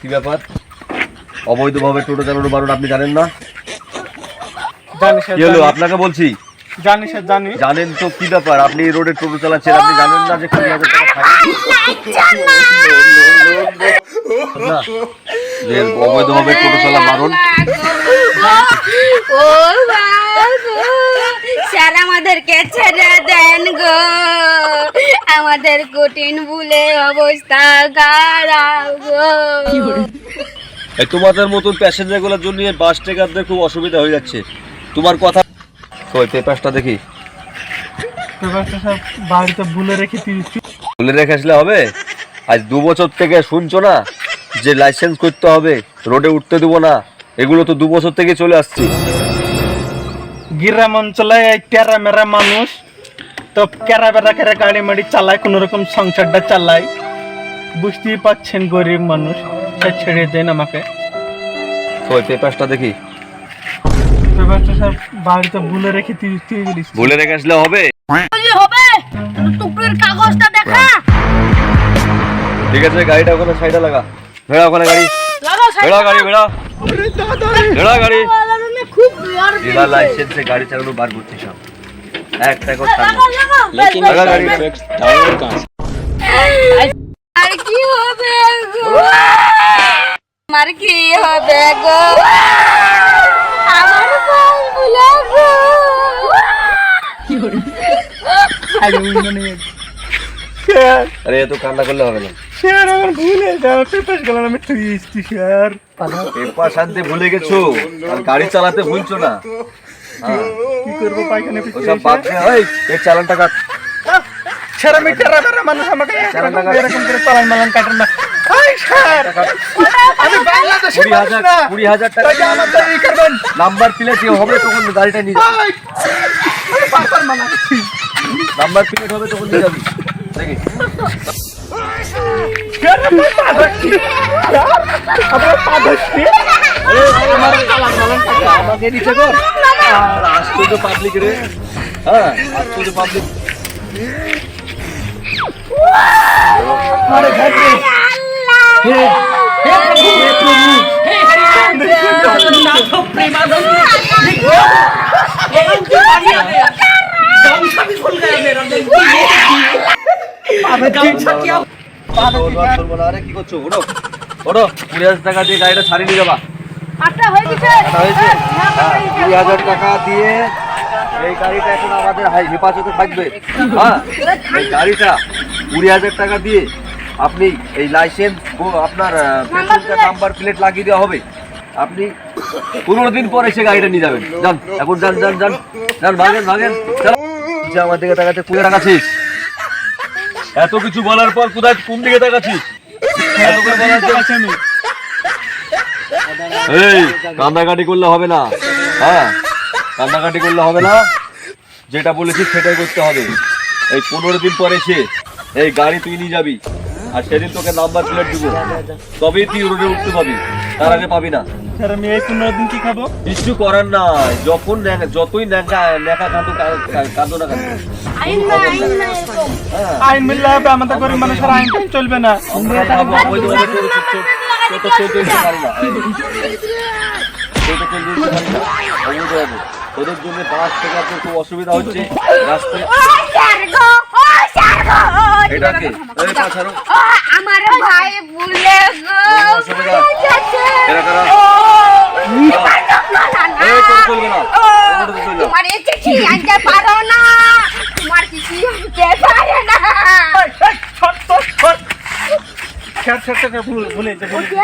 কি ব্যাপার? অবৈধভাবে টোটো চালানো বারণ আপনি জানেন না। আপনাকে বলছি। জানি স্যার জানি। জানেন তো কি ব্যাপার? আপনি এই রোডে টোটো চালাচ্ছেন আপনি জানেন না যে কুড়ি হাজার টাকা ফাইন অবৈধভাবে টোটো চালা বারণ। ও স্যার আমাদেরকে ছেড়ে দেন গো। আমাদের কঠিন ভুলে অবস্থা খারাপ গো। তোমাদের মতন প্যাসেঞ্জারগুলোর জন্য বাস টেকারদের খুব অসুবিধা হয়ে যাচ্ছে। তোমার কথা ওই পেপারটা দেখি। পেপারটা স্যার বাড়িতে ভুলে রেখে দিয়েছি বলে রেখে আসলে হবে? আজ দু বছর থেকে শুনছো না? যে লাইসেন্স করতে হবে রোডে উঠতে দেবো না। এগুলো তো দু বছর থেকে চলে আসছে। গ্রাম অঞ্চলে এই টেরা মেরা মানুষ তো কেরা বেড়া কেরা গাড়ি মাড়ি চালায় কোনো রকম সংসারটা চালায়। বুঝতেই পাচ্ছেন গরিব মানুষ ছেড়ে দেন আমাকে। ওই পেপারটা দেখি। পেপারটা স্যার বাড়িতে ভুলে রেখে তুই তুই বলিস ভুলে রেখে আসলে হবে? হবে? টুকরোর কাগজটা দেখা। ঠিক আছে গাড়িটা ওখানে সাইডে লাগা। ভেড়া ওখানে গাড়ি। ভেড়া গাড়ি ভেড়া। ভেড়া গাড়ি। খুব জেলা গাড়ি চালানো বার করতে সব। এক কি হবে গো? আরে এত কান্না করলে হবে না। স্যার আমার ভুল হয়েছে আমার পেপার গেল আমি তুই এসছি স্যার। পেপার শান্তি ভুলে গেছো? আর গাড়ি চালাতে ভুলছো না? হ্যাঁ। কি করব পায়খানা ওসব বাদ দে ওই এই চালানটা কাট। স্যার আমি টেরা বেড়া মানুষ আমাকে চালান এরকম লাগা। এরকম করে চালান মালান কাটেন না। আমি বাংলাদেশে কুড়ি হাজার কুড়ি হাজার টাকা। নাম্বার প্লেট হবে তখন গাড়িটা নিয়ে যাবি এই, আমি বারবার মানা করছি নাম্বার প্লেট হবে তখন নিয়ে যাবি টাকা আমাকে নিচে কর আর আশ্চর্য পাবলিক রে হ্যাঁ আশ্চর্য পাবলিক আরে কি করছ? ওঠো। ওঠো। কুড়ি হাজার টাকা দিয়ে গাড়িটা ছাড়িয়ে নিয়ে যাবা। হয়ে টাকা হয়েছে হ্যাঁ, কুড়ি হাজার টাকা দিয়ে এই গাড়িটা এখন আমাদের হাই- হেফাজতে থাকবে। হ্যাঁ এই গাড়িটা কুড়ি হাজার টাকা দিয়ে আপনি এই লাইসেন্স আপনার নাম্বার প্লেট লাগিয়ে দেওয়া হবে। আপনি পনেরো দিন পরে সে গাড়িটা নিয়ে যাবেন। যান এখন যান যান যান। যান ভাগেন ভাগেন। চলো। যে আমার দিকে তাকাতে কুড়ে তাকাচ্ছিস এত কিছু বলার পর কোথায় কোন দিকে তাকাচ্ছিস? এই কান্দাকাটি করলে হবে না। হ্যাঁ কান্দাকাটি করলে হবে না। যেটা বলেছি সেটাই করতে হবে। এই পনেরো দিন পরে সে এই গাড়ি তুই নিয়ে যাবি। আর সেদিন তোকে নাম্বার প্লেট দিব। তবেই তুই রোডে উঠতে পাবি। তার আগে পাবি না। স্যার আমি এই পনেরো দিন কি খাব? কিছু করার নাই। যখন যতই ন্যাকা ন্যাকা কাঁদো কাঁদো না আইন না না এরকম। হ্যাঁ। আইন মিললে হবে আমাদের গরিব মানুষের আইন চলবে না। চলতে পারি না। চলতে পারি না। ওদের জন্য বাস থেকে আপনার খুব অসুবিধা হচ্ছে। রাস্তায় এটা কি? আমার ভাই ভুলে গো অসুবিধা। যাচ্ছে। এরা কারা? ও, তোমার যত্ন না, না। এই, টোটো চলবে না। ও, টোটো চলবে না। তোমার এই চিঠি আনতে পারো না তোমার কিছু আনতে পারে না স্যার স্যার স্যার ভুল ভুল হয়েছে ভুল হয়েছে।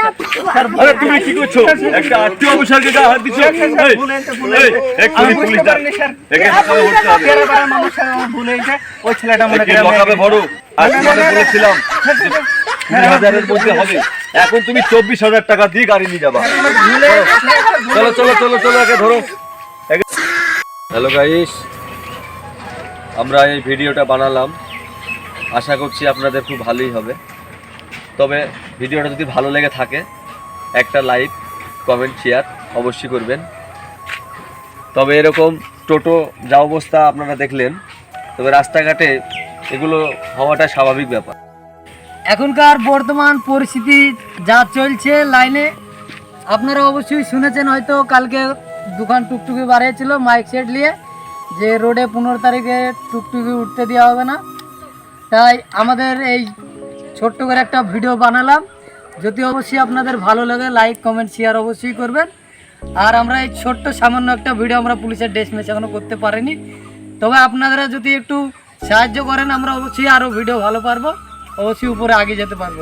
আরে তুমি কি করছ একটা আত্মীয় অবসরকে যা হাত দিচ্ছ ভুল হয়েছে, ভুল এই, হয়েছে। পুলিশ বুঝতে ডাক। পারিনি, স্যার। একে হাতাবে ভরতে হবে তেরো মানুষ ভুল হয়েছে। ওই ছেলেটা মনে করে লকাবে আমাকে- আর না, না, তোমাদের না, না, বলেছিলাম স্যার, স্যার, স্যার, কুড়ি হাজারের মধ্যে হবে এখন তুমি চব্বিশ হাজার টাকা দিয়ে গাড়ি নিয়ে যাবা চলো চলো চলো চলো একে ধরো হ্যালো গাইস আমরা এই ভিডিওটা বানালাম আশা করছি আপনাদের খুব ভালোই হবে তবে ভিডিওটা যদি ভালো লেগে থাকে, একটা লাইক, কমেন্ট শেয়ার অবশ্যই করবেন। তবে এরকম টোটো যা অবস্থা আপনারা দেখলেন, তবে রাস্তাঘাটে এগুলো হওয়াটা স্বাভাবিক ব্যাপার। এখনকার বর্তমান পরিস্থিতি যা চলছে লাইনে, আপনারা অবশ্যই শুনেছেন, হয়তো কালকে দোকান টুকটুকি বাড়িয়েছিল মাইক সেট নিয়ে, যে রোডে পনেরো তারিখে টুকটুকি উঠতে দেওয়া হবে না। তাই আমাদের এই ছোট্ট করে একটা ভিডিও বানালাম। যদি অবশ্যই আপনাদের ভালো লাগে লাইক কমেন্ট শেয়ার অবশ্যই করবেন। আর আমরা এই ছোট্ট সামান্য একটা ভিডিও আমরা পুলিশের ড্রেস এখনও করতে পারিনি। তবে আপনারা যদি একটু সাহায্য করেন, আমরা অবশ্যই আরও ভিডিও ভালো পারব। অবশ্যই উপরে আগে যেতে পারব।